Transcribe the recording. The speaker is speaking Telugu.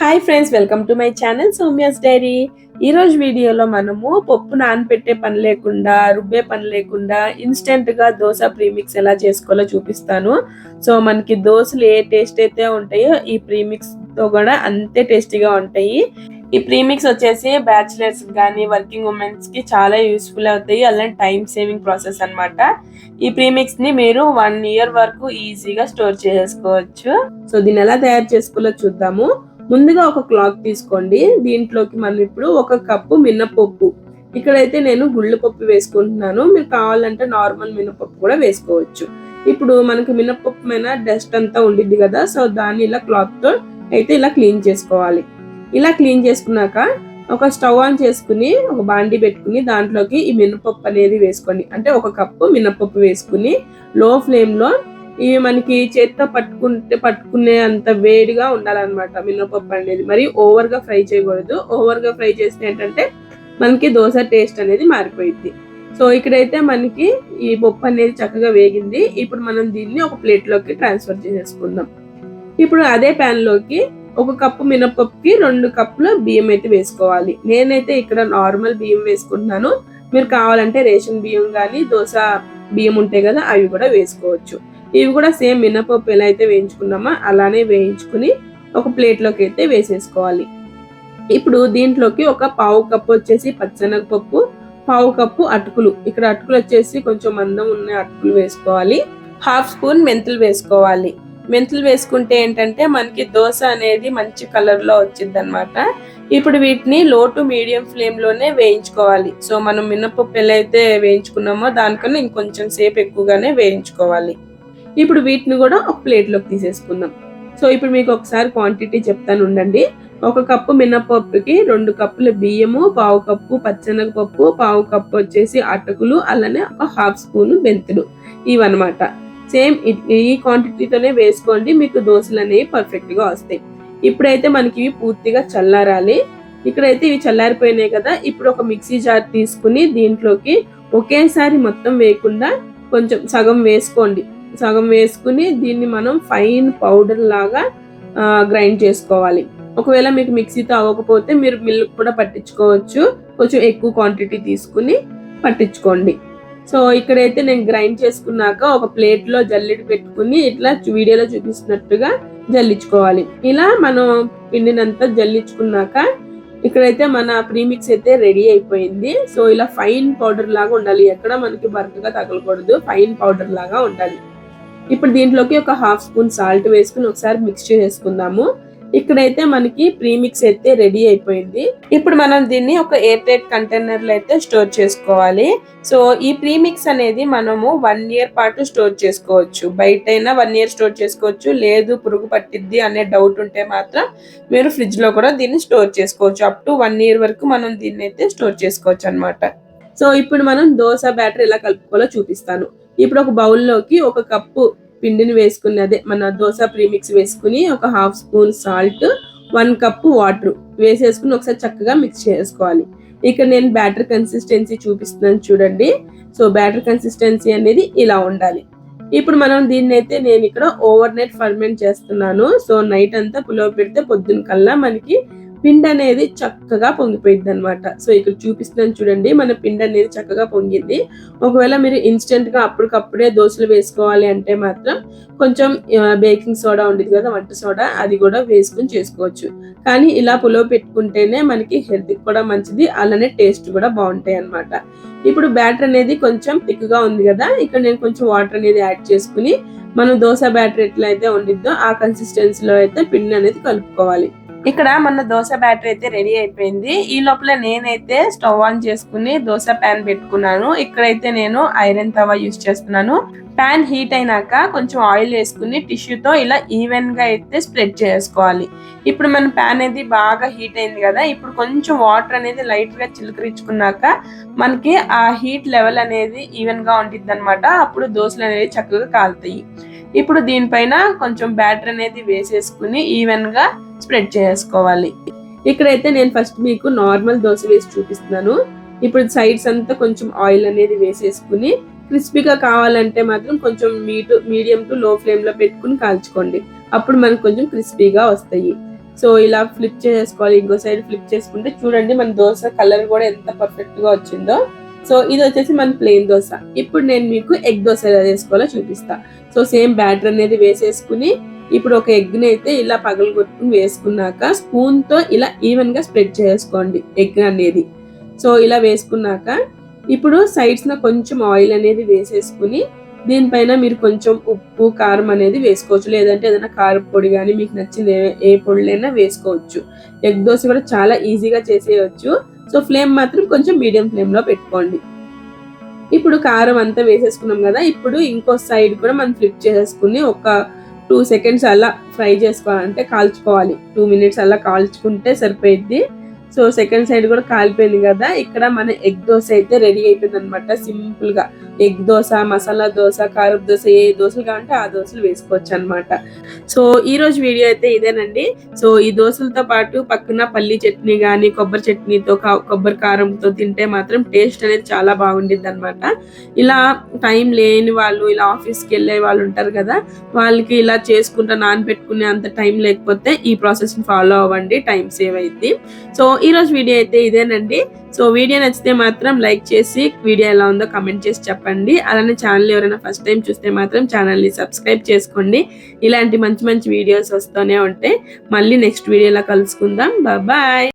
Hi friends welcome to my channel Soumya's diary. ఈరోజు వీడియోలో మనము పప్పు నానపెట్టే పని లేకుండా రుబ్బే పని లేకుండా ఇన్స్టెంట్గా దోశ ప్రీమిక్స్ ఎలా చేసుకోవాలో చూపిస్తాను. సో మనకి దోశలు ఏ టేస్ట్ అయితే ఉంటాయో ఈ ప్రీమిక్స్తో కూడా అంతే టేస్టీగా ఉంటాయి. ఈ ప్రీమిక్స్ వచ్చేసి బ్యాచిలర్స్ కానీ వర్కింగ్ ఉమెన్స్కి చాలా యూస్ఫుల్ అవుతాయి. అలాంటి టైం సేవింగ్ ప్రాసెస్ అన్నమాట. ఈ ప్రీమిక్స్ని మీరు వన్ ఇయర్ వరకు ఈజీగా స్టోర్ చేసుకోవచ్చు. సో దీన్ని ఎలా తయారు చేసుకోవాలో చూద్దాము. ముందుగా ఒక క్లాత్ తీసుకోండి. దీంట్లోకి మనం ఇప్పుడు ఒక కప్పు మినపప్పు. ఇక్కడైతే నేను గుళ్ళు పప్పు వేసుకుంటున్నాను. మీరు కావాలంటే నార్మల్ మినపప్పు కూడా వేసుకోవచ్చు. ఇప్పుడు మనకి మినపప్పు మీద డస్ట్ అంతా ఉండిద్ది కదా సో దాన్ని ఇలా క్లాత్తో అయితే ఇలా క్లీన్ చేసుకోవాలి. ఇలా క్లీన్ చేసుకున్నాక ఒక స్టవ్ ఆన్ చేసుకుని ఒక బాండి పెట్టుకుని దాంట్లోకి ఈ మినపప్పు అనేది వేసుకోండి. అంటే ఒక కప్పు మినపప్పు వేసుకుని లో ఫ్లేమ్లో ఇవి మనకి చేత్తో పట్టుకుంటే పట్టుకునే అంత వేడిగా ఉండాలన్నమాట మినపప్పు అనేది. మరి ఓవర్గా ఫ్రై చేయకూడదు. ఓవర్గా ఫ్రై చేస్తే ఏంటంటే మనకి దోశ టేస్ట్ అనేది మారిపోయింది సో ఇక్కడైతే మనకి ఈ పప్పు అనేది చక్కగా వేగింది. ఇప్పుడు మనం దీన్ని ఒక ప్లేట్లోకి ట్రాన్స్ఫర్ చేసేసుకుందాం. ఇప్పుడు అదే ప్యాన్లోకి ఒక కప్పు మినపప్పుకి రెండు కప్పుల బియ్యం అయితే వేసుకోవాలి. నేనైతే ఇక్కడ నార్మల్ బియ్యం వేసుకుంటున్నాను. మీరు కావాలంటే రేషన్ బియ్యం కానీ దోశ బియ్యం ఉంటాయి కదా అవి కూడా వేసుకోవచ్చు. ఇవి కూడా సేమ్ మినపప్పు ఎలా అయితే వేయించుకున్నామో? అలానే వేయించుకుని ఒక ప్లేట్లోకి అయితే వేసేసుకోవాలి. ఇప్పుడు దీంట్లోకి ఒక పావు కప్పు వచ్చేసి పచ్చనగపప్పు పావు కప్పు అటుకులు. ఇక్కడ అటుకులు వచ్చేసి కొంచెం మందం ఉన్న అటుకులు వేసుకోవాలి. హాఫ్ స్పూన్ మెంతులు వేసుకోవాలి. మెంతులు వేసుకుంటే ఏంటంటే మనకి దోశ అనేది మంచి కలర్లో వచ్చింది అనమాట ఇప్పుడు వీటిని లో టు మీడియం ఫ్లేమ్లోనే వేయించుకోవాలి. సో మనం మినపప్పు ఎలా అయితే వేయించుకున్నామో దానికన్నా ఇంకొంచెం సేపు ఎక్కువగానే వేయించుకోవాలి. ఇప్పుడు వీటిని కూడా ఒక ప్లేట్లోకి తీసేసుకుందాం. సో ఇప్పుడు మీకు ఒకసారి క్వాంటిటీ చెప్తాను ఉండండి. ఒక కప్పు మినపప్పుకి రెండు కప్పుల బియ్యము పావు కప్పు పచ్చెనగపప్పు పావు కప్పు వచ్చేసి అటుకులు అలానే ఒక హాఫ్ స్పూన్ మెంతులు ఇవన్నమాట. సేమ్ ఈ క్వాంటిటీతోనే వేసుకోండి మీకు దోశలు అనేవి పర్ఫెక్ట్గా వస్తాయి. ఇప్పుడైతే మనకి ఇవి పూర్తిగా చల్లారాలి. ఇక్కడైతే ఇవి చల్లారిపోయినాయి కదా ఇప్పుడు ఒక మిక్సీ జార్ తీసుకుని దీంట్లోకి ఒకేసారి మొత్తం వేయకుండా కొంచెం సగం వేసుకోండి. సగం వేసుకుని దీన్ని మనం ఫైన్ పౌడర్ లాగా గ్రైండ్ చేసుకోవాలి. ఒకవేళ మీకు మిక్సీతో అవ్వకపోతే మీరు మిల్క్ కూడా పట్టించుకోవచ్చు. కొంచెం ఎక్కువ క్వాంటిటీ తీసుకుని పట్టించుకోండి. సో ఇక్కడైతే నేను గ్రైండ్ చేసుకున్నాక ఒక ప్లేట్లో జల్లెడు పెట్టుకుని ఇట్లా వీడియోలో చూపిస్తున్నట్టుగా జల్లించుకోవాలి. ఇలా మనం పిండినంతా జల్లించుకున్నాక ఇక్కడైతే మన ప్రీమిక్స్ అయితే రెడీ అయిపోయింది. సో ఇలా ఫైన్ పౌడర్ లాగా ఉండాలి. ఎక్కడ మనకి బరకగా తగలకూడదు. ఫైన్ పౌడర్ లాగా ఉండాలి. ఇప్పుడు దీంట్లోకి ఒక హాఫ్ స్పూన్ సాల్ట్ వేసుకుని ఒకసారి మిక్స్ చేసుకుందాము. ఇక్కడైతే మనకి ప్రీమిక్స్ అయితే రెడీ అయిపోయింది. ఇప్పుడు మనం దీన్ని ఒక ఎయిర్ టైట్ కంటైనర్లో అయితే స్టోర్ చేసుకోవాలి. సో ఈ ప్రీమిక్స్ అనేది మనము వన్ ఇయర్ పాటు స్టోర్ చేసుకోవచ్చు. బయట అయినా వన్ ఇయర్ స్టోర్ చేసుకోవచ్చు. లేదు పురుగు పట్టిద్ది అనే డౌట్ ఉంటే మాత్రం మీరు ఫ్రిడ్జ్లో కూడా దీన్ని స్టోర్ చేసుకోవచ్చు. అప్ టు వన్ ఇయర్ వరకు మనం దీన్ని అయితే స్టోర్ చేసుకోవచ్చు అనమాట సో ఇప్పుడు మనం దోశ బ్యాటర్ ఎలా కలుపుకోవాలో చూపిస్తాను. ఇప్పుడు ఒక బౌల్లోకి ఒక కప్పు పిండిని వేసుకుని అదే మన దోశ ప్రీమిక్స్ వేసుకుని ఒక half spoon salt one cup water వేసేసుకుని ఒకసారి చక్కగా మిక్స్ చేసుకోవాలి. ఇక్కడ నేను బ్యాటర్ కన్సిస్టెన్సీ చూపిస్తున్నాను చూడండి. సో బ్యాటర్ కన్సిస్టెన్సీ అనేది ఇలా ఉండాలి. ఇప్పుడు మనం దీన్ని అయితే నేను ఇక్కడ ఓవర్ నైట్ ఫర్మెంట్ చేస్తున్నాను. సో నైట్ అంతా పులో పెడితే పొద్దున్న కల్లా మనకి పిండి అనేది చక్కగా పొంగిపోయింది అనమాట సో ఇక్కడ చూపిస్తున్నాను చూడండి మన పిండి అనేది చక్కగా పొంగింది. ఒకవేళ మీరు ఇన్స్టెంట్గా అప్పటికప్పుడే దోశలు వేసుకోవాలి అంటే మాత్రం కొంచెం బేకింగ్ సోడా ఉండేది కదా వంట సోడా అది కూడా వేసుకుని చేసుకోవచ్చు. కానీ ఇలా పులో పెట్టుకుంటేనే మనకి హెల్త్ కూడా మంచిది అలానే టేస్ట్ కూడా బాగుంటాయి అనమాట ఇప్పుడు బ్యాటర్ అనేది కొంచెం థిక్గా ఉంది కదా ఇక్కడ నేను కొంచెం వాటర్ అనేది యాడ్ చేసుకుని మనం దోశ బ్యాటర్ ఎట్లయితే ఉండిద్దో ఆ కన్సిస్టెన్సీలో అయితే పిండి అనేది కలుపుకోవాలి. ఇక్కడ మన దోశ బ్యాటర్ అయితే రెడీ అయిపోయింది. ఈ లోపల నేనైతే స్టవ్ ఆన్ చేసుకుని దోశ ప్యాన్ పెట్టుకున్నాను. ఇక్కడైతే నేను ఐరన్ తవా యూస్ చేస్తున్నాను. ప్యాన్ హీట్ అయినాక కొంచెం ఆయిల్ వేసుకుని టిష్యూతో ఇలా ఈవెన్గా అయితే స్ప్రెడ్ చేసుకోవాలి. ఇప్పుడు మన ప్యాన్ అనేది బాగా హీట్ అయింది కదా ఇప్పుడు కొంచెం వాటర్ అనేది లైట్గా చిలుకరించుకున్నాక మనకి ఆ హీట్ లెవెల్ అనేది ఈవెన్గా ఉంటుంది అనమాట అప్పుడు దోశలు అనేది చక్కగా కాలుతాయి. ఇప్పుడు దీనిపైన కొంచెం బ్యాటర్ అనేది వేసేసుకుని ఈవెన్గా స్ప్రెడ్ చేసుకోవాలి. ఇక్కడైతే నేను ఫస్ట్ మీకు నార్మల్ దోశ వేసి చూపిస్తున్నాను. ఇప్పుడు సైడ్స్ అంతా కొంచెం ఆయిల్ అనేది వేసేసుకుని క్రిస్పీగా కావాలంటే మాత్రం కొంచెం మీటు మీడియం టు లో ఫ్లేమ్లో పెట్టుకుని కాల్చుకోండి. అప్పుడు మనకు కొంచెం క్రిస్పీగా వస్తాయి. సో ఇలా ఫ్లిప్ చేసుకోవాలి ఇంకో సైడ్ ఫ్లిప్ చేసుకుంటే చూడండి మన దోశ కలర్ కూడా ఎంత పర్ఫెక్ట్గా వచ్చిందో. సో ఇది వచ్చేసి మన ప్లెయిన్ దోశ. ఇప్పుడు నేను మీకు ఎగ్ దోశ ఎలా చేసుకోవాలో చూపిస్తా. సో సేమ్ బ్యాటర్ అనేది వేసేసుకుని ఇప్పుడు ఒక ఎగ్ని అయితే ఇలా పగలు కొట్టుకుని వేసుకున్నాక స్పూన్తో ఇలా ఈవెన్గా స్ప్రెడ్ చేసుకోండి ఎగ్ అనేది. సో ఇలా వేసుకున్నాక ఇప్పుడు సైడ్స్లో కొంచెం ఆయిల్ అనేది వేసేసుకుని దీనిపైన మీరు కొంచెం ఉప్పు కారం అనేది వేసుకోవచ్చు. లేదంటే ఏదైనా కారం పొడి కానీ మీకు నచ్చింది ఏ పొడిలైనా వేసుకోవచ్చు. ఎగ్ దోశ కూడా చాలా ఈజీగా చేసేయచ్చు. సో ఫ్లేమ్ మాత్రం కొంచెం మీడియం ఫ్లేమ్లో పెట్టుకోండి. ఇప్పుడు కారం అంతా వేసేసుకున్నాం కదా ఇప్పుడు ఇంకో సైడ్ కూడా మనం ఫ్లిప్ చేసేసుకుని ఒక టూ సెకండ్స్ అలా ఫ్రై చేసుకోవాలంటే కాల్చుకోవాలి. టూ మినిట్స్ అలా కాల్చుకుంటే సరిపోయిద్ది. సో సెకండ్ సైడ్ కూడా కాలిపోయింది కదా. ఇక్కడ మన ఎగ్ దోశ అయితే రెడీ అయిపోయింది అనమాట సింపుల్గా ఎగ్ దోశ మసాలా దోశ కారపు దోశ ఏ దోశలు కావాలంటే ఆ దోశలు వేసుకోవచ్చు అనమాట సో ఈ రోజు వీడియో అయితే ఇదేనండి. సో ఈ దోశలతో పాటు పక్కన పల్లి చట్నీ కానీ కొబ్బరి చట్నీతో కొబ్బరి కారంతో తింటే మాత్రం టేస్ట్ అనేది చాలా బాగుండిద్ది అనమాట ఇలా టైం లేని వాళ్ళు ఇలా ఆఫీస్కి వెళ్ళే వాళ్ళు ఉంటారు కదా వాళ్ళకి ఇలా చేసుకుంటా నానబెట్టుకునే అంత టైం లేకపోతే ఈ ప్రాసెస్ ఫాలో అవ్వండి టైం సేవ్ అయింది సో ఈ రోజు వీడియో అయితే ఇదేనండి. సో వీడియో నచ్చితే మాత్రం లైక్ చేసి వీడియో ఎలా ఉందో కమెంట్ చేసి చెప్పండి. అలానే ఛానల్ ఎవరైనా ఫస్ట్ టైం చూస్తే మాత్రం ఛానల్ని సబ్స్క్రైబ్ చేసుకోండి. ఇలాంటి మంచి మంచి వీడియోస్ వస్తూనే ఉంటాయి మళ్ళీ నెక్స్ట్ వీడియోలో కలుసుకుందాం. బాయ్